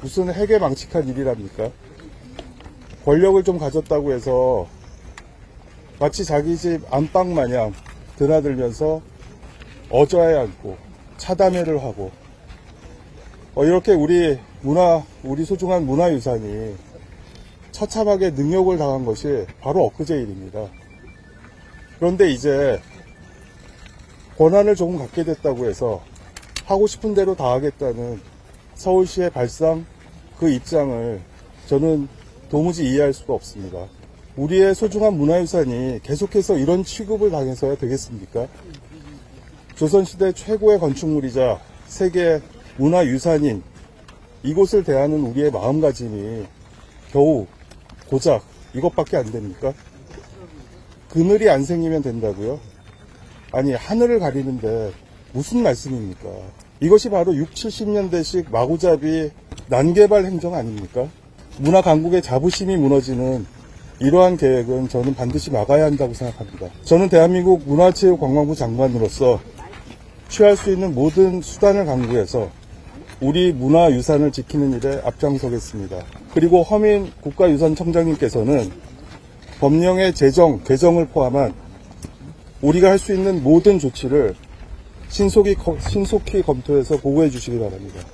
무슨 핵에 망측한 일이랍니까? 권력을 좀 가졌다고 해서 마치 자기 집 안방 마냥 드나들면서 어져야 않고 차담회를 하고 어, 이렇게 우리 문화 우리 소중한 문화유산이 처참하게 능욕을 당한 것이 바로 엊그제 일입니다. 그런데 이제 권한을 조금 갖게 됐다고 해서 하고 싶은 대로 다 하겠다는 서울시의 발상 그 입장을 저는 도무지 이해할 수가 없습니다. 우리의 소중한 문화유산이 계속해서 이런 취급을 당해서야 되겠습니까? 조선시대 최고의 건축물이자 세계 문화유산인 이곳을 대하는 우리의 마음가짐이 겨우 고작 이것밖에 안 됩니까? 그늘이 안 생기면 된다고요? 아니 하늘을 가리는데 무슨 말씀입니까? 이것이 바로 6, 70년대식 마구잡이 난개발 행정 아닙니까? 문화 강국의 자부심이 무너지는 이러한 계획은 저는 반드시 막아야 한다고 생각합니다. 저는 대한민국 문화체육관광부 장관으로서 취할 수 있는 모든 수단을 강구해서 우리 문화유산을 지키는 일에 앞장서겠습니다. 그리고 허민 국가유산청장님께서는 법령의 제정, 개정을 포함한 우리가 할 수 있는 모든 조치를 신속히, 거- 신속히 검토해서 보고해 주시기 바랍니다.